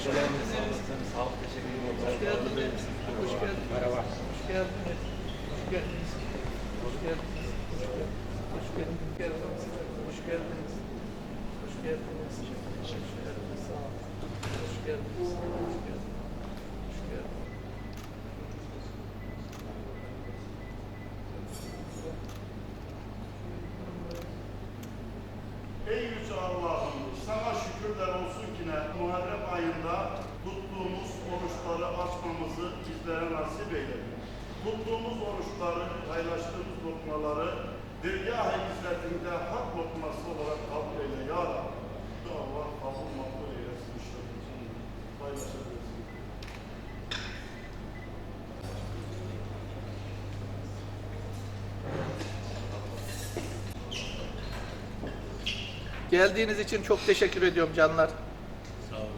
Hoş geldiniz. Hoş geldiniz. Merhaba. Hoş geldiniz. Hoş geldiniz. Hoş geldiniz. Hoş geldiniz. Hoş geldiniz. Hoş geldiniz. Hoş geldiniz. Hoş geldiniz. Hoş geldiniz. Hoş geldiniz. Ey yüce Allah'ım sana şükürler olsun ki ne Muharrem ayında tuttuğumuz oruçları açmamızı bizlere nasip eyledin. Tuttuğumuz oruçları, paylaştığımız lokmaları dergâh-ı hizmetinde hak lokması olarak kabul eyle ya Rabbi. Allah kabul makbul eylesin işte. Paylaşabilirsin. Geldiğiniz için çok teşekkür ediyorum canlar.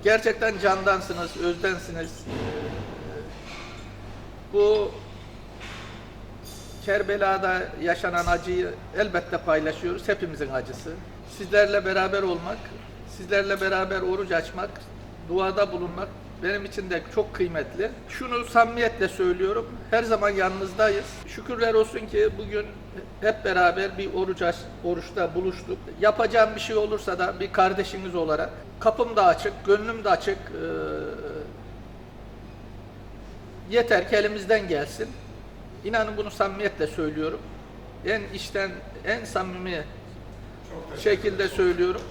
Gerçekten candansınız, özdensiniz. Bu Kerbela'da yaşanan acıyı elbette paylaşıyoruz. Hepimizin acısı. Sizlerle beraber olmak, sizlerle beraber oruç açmak, duada bulunmak benim için de çok kıymetli. Şunu samimiyetle söylüyorum. Her zaman yanınızdayız. Şükürler olsun ki bugün hep beraber bir oruç oruçta buluştuk. Yapacağım bir şey olursa da bir kardeşiniz olarak kapım da açık, gönlüm de açık. Ee, yeter ki elimizden gelsin. İnanın bunu samimiyetle söylüyorum. En içten, en samimi şekilde söylüyorum.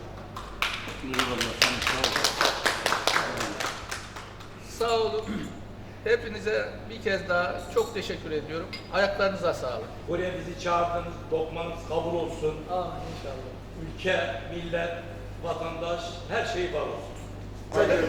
Sağ olun. Hepinize bir kez daha çok teşekkür ediyorum. Ayaklarınıza sağlık. Buraya bizi çağırdınız, lokmanız kabul olsun. Amin inşallah. Ülke, millet, vatandaş, her şey var olsun. Hayırlı